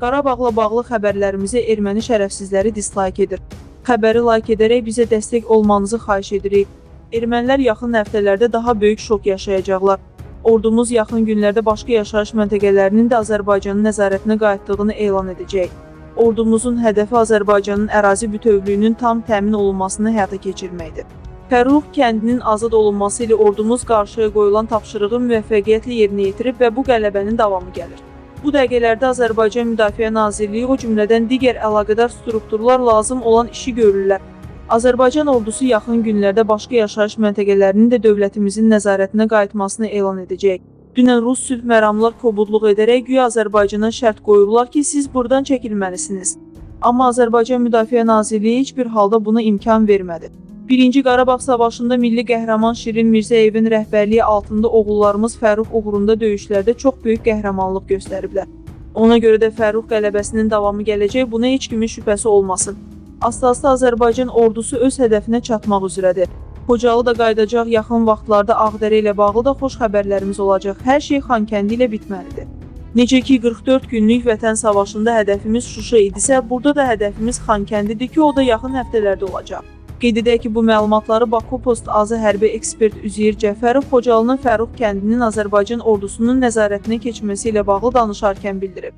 Qarabağla bağlı xəbərlərimizi erməni şərəfsizləri dislike edir. Xəbəri like edərək bizə dəstək olmanızı xahiş edirik. Ermənilər yaxın həftələrdə daha böyük şok yaşayacaqlar. Ordumuz yaxın günlərdə başqa yaşayış məntəqələrinin də Azərbaycanın nəzarətinə qayıtdığını elan edəcək. Ordumuzun hədəfi Azərbaycanın ərazi bütövlüyünün tam təmin olunmasını həyata keçirməkdir. Fərrux kəndinin azad olunması ilə ordumuz qarşıya qoyulan tapşırığı müvəffəqiyyətlə yerinə yetirib və bu qələbənin davamı gəlir. Bu dəqiqələrdə Azərbaycan Müdafiə Nazirliyi o cümlədən digər əlaqədar strukturlar lazım olan işi görürlər. Azərbaycan ordusu yaxın günlərdə başqa yaşayış məntəqələrinin də dövlətimizin nəzarətinə qayıtmasını elan edəcək. Dünən Rus sülh məramlar kobudluq edərək güya Azərbaycana şərt qoyurlar ki, siz buradan çəkilməlisiniz. Amma Azərbaycan Müdafiə Nazirliyi heç bir halda buna imkan vermədi. Birinci Qarabağ savaşında milli qəhrəman Şirin Mirzəyevin rəhbərliyi altında oğullarımız Fərrux uğrunda döyüşlərdə çox böyük qəhrəmanlıq göstəriblər. Ona görə də Fərrux qələbəsinin davamı gələcək, buna heç kimin şübhəsi olmasın. Asta-asta Azərbaycan ordusu öz hədəfinə çatmaq üzrədir. Xocalı da qayıdacaq, yaxın vaxtlarda Ağdərə ilə bağlı da xoş xəbərlərimiz olacaq. Hər şey Xankəndi ilə bitməlidir. Necə ki 44 günlük vətən savaşında hədəfimiz Şuşa idisə, burada da hədəfimiz Xankəndidir ki, o da yaxın həftələrdə olacaq. Qeyd edək ki, bu məlumatları Baku Post Azı hərbi ekspert Üzeyir Cəfərov Xocalının Fərrux kəndinin Azərbaycan ordusunun nəzarətinə keçməsi ilə bağlı danışarkən bildirib.